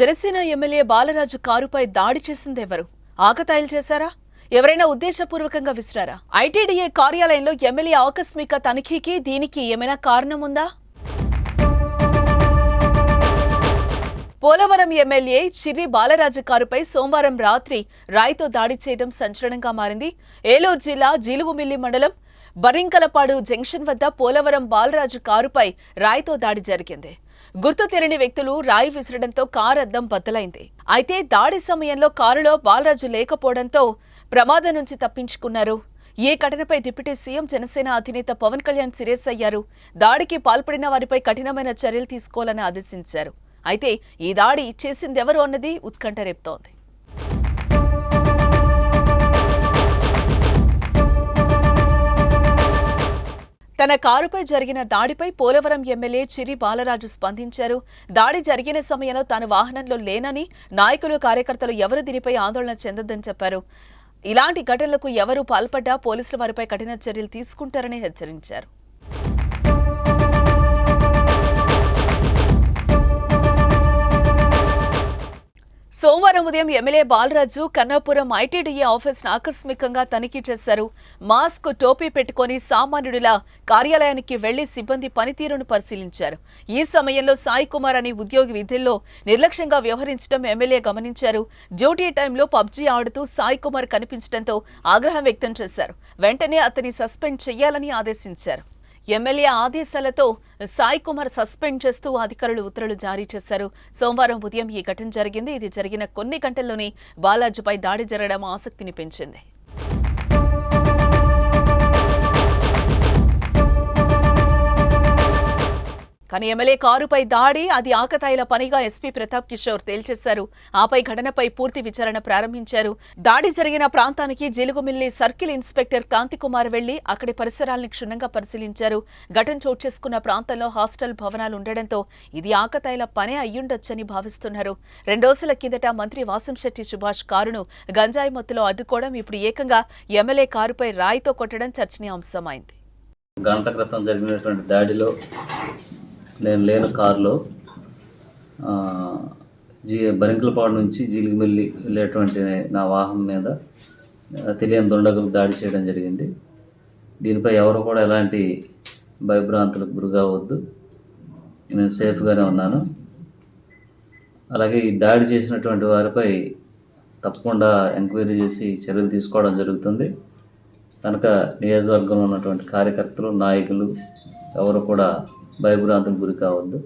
Janasena MLA Balaraju కారుపై దాడి చేసిందెవరు ఆకతాయిలు చేశారా? ఎవరైనా ఉద్దేశపూర్వకంగా విసిరారా? ఐటీడీఏ కార్యాలయంలో ఎమ్మెల్యే ఆకస్మిక తనిఖీకి దీనికి ఏమైనా కారణం ఉందా? పోలవరం ఎమ్మెల్యే చిర్రి బాలరాజు కారుపై సోమవారం రాత్రి రాయితో దాడి చేయడం సంచలనంగా మారింది. ఏలూరు జిల్లా జీలుగుమిల్లి మండలం బరింకలపాడు జంక్షన్ వద్ద పోలవరం బాలరాజు కారుపై రాయితో దాడి జరిగింది. గుర్తు తెలియని వ్యక్తులు రాయి విసరడంతో కారు అద్దం బద్దలైంది. అయితే దాడి సమయంలో కారులో బాలరాజు లేకపోవడంతో ప్రమాదం నుంచి తప్పించుకున్నారు. ఏ ఘటనపై డిప్యూటీ సీఎం జనసేన అధినేత పవన్ కళ్యాణ్ సీరియస్ అయ్యారు? దాడికి పాల్పడిన వారిపై కఠినమైన చర్యలు తీసుకోవాలని ఆదేశించారు. అయితే ఈ దాడి చేసిందెవరు అన్నది ఉత్కంఠ రేపుతోంది. తన కారుపై జరిగిన దాడిపై పోలవరం ఎమ్మెల్యే చిరి బాలరాజు స్పందించారు. దాడి జరిగిన సమయంలో తాను వాహనంలో లేనని నాయకులు కార్యకర్తలు ఎవరు దీనిపై ఆందోళన చెందొద్దని చెప్పారు. ఇలాంటి ఘటనలకు ఎవరు పాల్పడ్డా పోలీసులు వారిపై కఠిన చర్యలు తీసుకుంటారని హెచ్చరించారు. సోమవారం ఉదయం ఎమ్మెల్యే బాలరాజు కన్నాపురం ఐటీడీఏ ఆఫీస్ను ఆకస్మికంగా తనిఖీ చేశారు. మాస్క్ టోపీ పెట్టుకుని సామాన్యుడిలా కార్యాలయానికి వెళ్ళి సిబ్బంది పనితీరును పరిశీలించారు. ఈ సమయంలో సాయి కుమార్ అనే ఉద్యోగి విధుల్లో నిర్లక్ష్యంగా వ్యవహరించడం ఎమ్మెల్యే గమనించారు. డ్యూటీ టైంలో పబ్జీ ఆడుతూ సాయి కుమార్ కనిపించడంతో ఆగ్రహం వ్యక్తం చేశారు. వెంటనే అతని సస్పెండ్ చేయాలని ఆదేశించారు. ఎమ్మెల్యే ఆదేశాలతో సాయి కుమార్ సస్పెండ్ చేస్తూ అధికారులు ఉత్తర్వులు జారీ చేశారు. సోమవారం ఉదయం ఈ ఘటన జరిగింది. ఇది జరిగిన కొన్ని గంటల్లోనే బాలాజీపై దాడి జరగడం ఆసక్తిని పెంచింది. కానీ ఎమ్మెల్యే కారుపై దాడి అది ఆకతాయిల పనిగా ఎస్పీ ప్రతాప్ కిషోర్ తేల్చేశారు. ఆపై ఘటనపై పూర్తి విచారణ ప్రారంభించారు. దాడి జరిగిన ప్రాంతానికి జిలుగుమిల్లి సర్కిల్ ఇన్స్పెక్టర్ కాంతికుమార్ వెళ్ళి అక్కడి పరిసరాల్ని క్షుణ్ణంగా పరిశీలించారు. ఘటన చోటు చేసుకున్న ప్రాంతంలో హాస్టల్ భవనాలు ఉండడంతో ఇది ఆకతాయిల పనే అయ్యుండొచ్చని భావిస్తున్నారు. రెండోసుల కిందట మంత్రి వాసంశెట్టి సుభాష్ కారును గంజాయి మత్తులో అడ్డుకోవడం ఇప్పుడు ఏకంగా ఎమ్మెల్యే కారుపై రాయితో కొట్టడం చర్చనీయాంశమైంది. గంట క్రితం జరిగినటువంటి దాడిలో నేను లేను కారులో. జీ బరింకలపాడు నుంచి జీలిగిమెల్లి వెళ్ళేటువంటి నా వాహనం మీద తెలియని దుండగులు దాడి చేయడం జరిగింది. దీనిపై ఎవరు కూడా ఎలాంటి భయభ్రాంతులకు గురికావద్దు. నేను సేఫ్గానే ఉన్నాను. అలాగే ఈ దాడి చేసినటువంటి వారిపై తప్పకుండా ఎంక్వైరీ చేసి చర్యలు తీసుకోవడం జరుగుతుంది. కనుక నియోజకవర్గంలో ఉన్నటువంటి కార్యకర్తలు నాయకులు ఎవరు కూడా భయభ్రాంతులకు గురి కావద్దు.